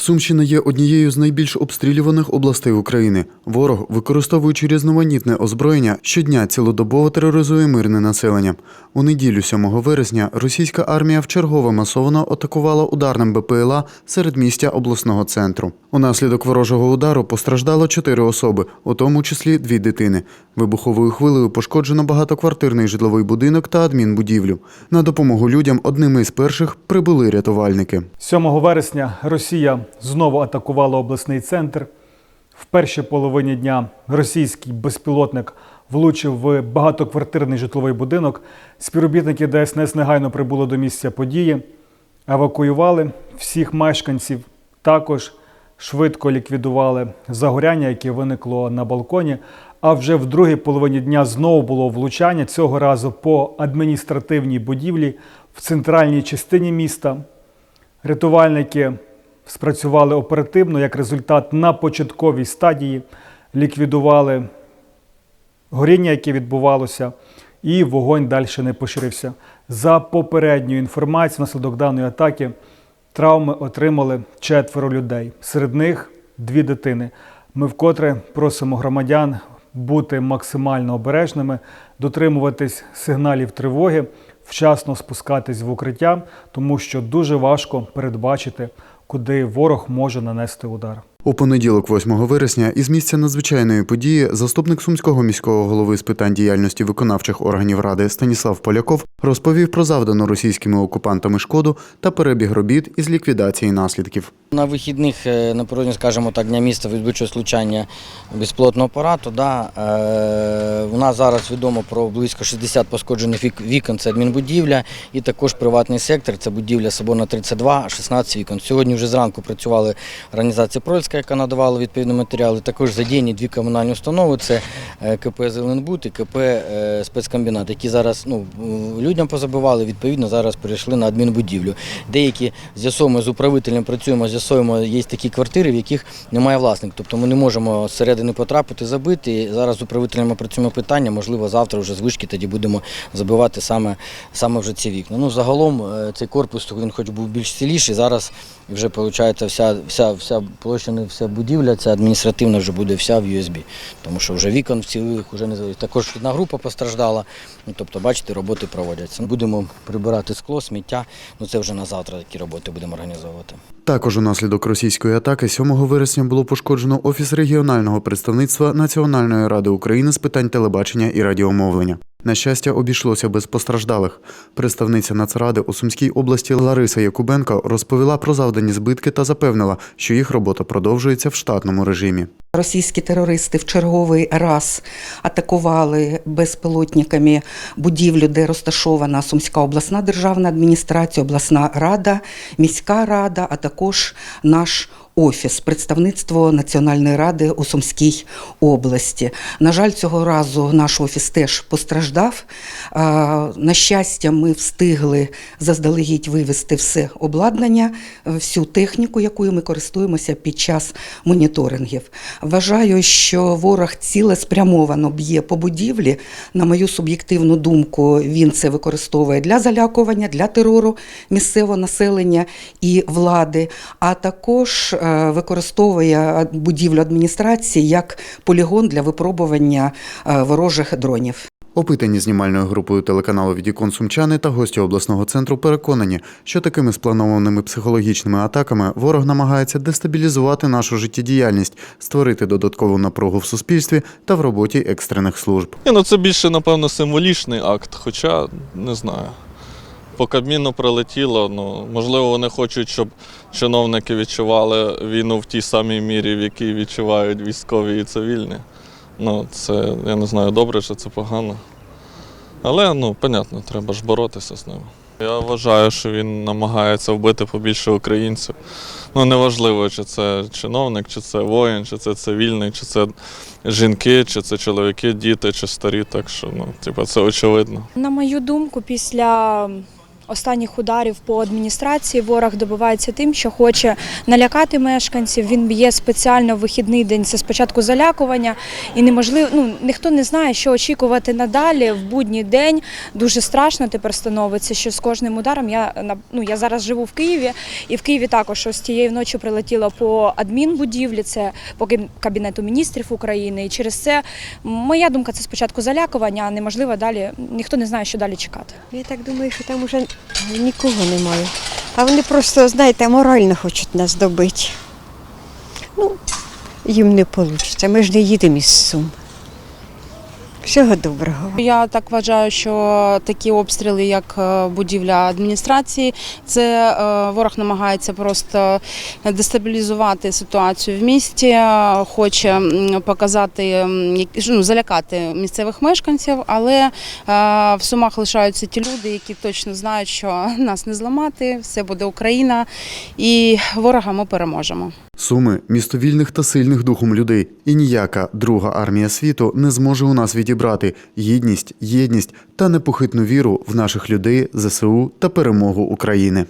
Сумщина є однією з найбільш обстрілюваних областей України. Ворог, використовуючи різноманітне озброєння, щодня цілодобово тероризує мирне населення. У неділю 7 вересня російська армія вчергове масово атакувала ударним БПЛА серед містя обласного центру. Унаслідок ворожого удару постраждало чотири особи, у тому числі дві дитини. Вибуховою хвилею пошкоджено багатоквартирний житловий будинок та адмінбудівлю. На допомогу людям одними із перших прибули рятувальники. 7 вересня Росія знову атакувала обласний центр. В першій половині дня російський безпілотник влучив в багатоквартирний житловий будинок. Співробітники ДСНС негайно прибули до місця події, евакуювали всіх мешканців. Також швидко ліквідували загоряння, яке виникло на балконі. А вже в другій половині дня знову було влучання цього разу по адміністративній будівлі в центральній частині міста. Рятувальники спрацювали оперативно, як результат на початковій стадії ліквідували горіння, яке відбувалося, і вогонь далі не поширився. За попередньою інформацією, внаслідок даної атаки травми отримали четверо людей. Серед них дві дитини. Ми вкотре просимо громадян бути максимально обережними, дотримуватись сигналів тривоги, вчасно спускатись в укриття, тому що дуже важко передбачити, куди ворог може нанести удар. У понеділок, 8 вересня, із місця надзвичайної події заступник сумського міського голови з питань діяльності виконавчих органів ради Станіслав Поляков розповів про завдану російськими окупантами шкоду та перебіг робіт із ліквідації наслідків. На вихідних е, напередодні, скажімо так, дня міста відбучого случання безпілотного апарату. Да, е, у нас зараз відомо про близько 60 пошкоджених вік- вікон, це адмінбудівля, і також приватний сектор, це будівля Соборна 32, 16 вікон. Сьогодні вже зранку працювали організації організація Прольська, яка надавала відповідні матеріали. Також задіяні дві комунальні установи, це е, КП Зеленбуд і КП е, спецкомбінат, які зараз ну, людям позабивали, відповідно, зараз перейшли на адмінбудівлю. Деякі з'ясовуємо з управителем, працюємо, з'ясовуємо, є такі квартири, в яких немає власників. Тобто ми не можемо зсередини потрапити, забити. Зараз з управителем ми працюємо питання, можливо, завтра вже з вишки тоді будемо забивати саме, саме вже ці вікна. Ну, загалом е, цей корпус, він хоч був більш ціліший, зараз вже виходить вся, вся, вся площа, не вся будівля, ця адміністративна вже буде вся в USB. Тому що вже вікон вцілих вже не залишилось. Також одна група постраждала. Ну, тобто, бачите, роботи проводяться. Будемо прибирати скло, сміття. Ну це вже на завтра такі роботи будемо організовувати. Також унаслідок російської атаки 7 вересня було пошкоджено офіс регіонального представництва Національної ради України з питань телебачення і радіомовлення. На щастя, обійшлося без постраждалих. Представниця Нацради у Сумській області Лариса Якубенко розповіла про завдані збитки та запевнила, що їх робота продовжується в штатному режимі. Російські терористи в черговий раз атакували безпілотниками будівлю, де розташована Сумська обласна державна адміністрація, обласна рада, міська рада, а також наш офіс, представництво Національної ради у Сумській області. На жаль, цього разу наш офіс теж постраждав. На щастя, ми встигли заздалегідь вивести все обладнання, всю техніку, якою ми користуємося під час моніторингів. Вважаю, що ворог цілеспрямовано б'є по будівлі. На мою суб'єктивну думку, він це використовує для залякування, для терору місцевого населення і влади, а також е, використовує будівлю адміністрації як полігон для випробування е, ворожих дронів. Опитані знімальною групою телеканалу Відікон Сумчани та гості обласного центру переконані, що такими спланованими психологічними атаками ворог намагається дестабілізувати нашу життєдіяльність, створити додаткову напругу в суспільстві та в роботі екстрених служб. Ну це більше, напевно, символічний акт, хоча не знаю. По Кабміну прилетіло, ну, можливо, вони хочуть, щоб чиновники відчували війну в тій самій мірі, в якій відчувають військові і цивільні. Ну, це, я не знаю, добре чи це погано. Але, ну, понятно, треба ж боротися з ними. Я вважаю, що він намагається вбити побільше українців. Ну, неважливо, чи це чиновник, чи це воїн, чи це цивільний, чи це жінки, чи це чоловіки, діти, чи старі. Так що, ну, типу, це очевидно. На мою думку, після останніх ударів по адміністрації ворог добивається тим, що хоче налякати мешканців. Він б'є спеціально в вихідний день. Це спочатку залякування, і неможливо. Ну ніхто не знає, що очікувати надалі в будній день. Дуже страшно тепер становиться, що з кожним ударом я ну я зараз живу в Києві, і в Києві також ось тієї ночі прилетіло по адмінбудівлі. Це по кабінету міністрів України. І через це моя думка це спочатку залякування, а неможливо далі. Ніхто не знає, що далі чекати. Я так думаю, що там уже нікого немає. А вони просто, знаєте, морально хочуть нас добити. Ну, їм не вийде. Ми ж не їдемо із Сум. Всього доброго. Я так вважаю, що такі обстріли, як е, будівля адміністрації, це е, ворог намагається просто дестабілізувати ситуацію в місті, е, хоче показати, ну, залякати місцевих мешканців, але в сумах лишаються ті люди, які точно знають, що нас не зламати, все буде Україна, і ворога ми переможемо. Суми місто вільних та сильних духом людей, і ніяка друга армія світу не зможе у нас відібрати гідність, єдність та непохитну віру в наших людей, ЗСУ та перемогу України.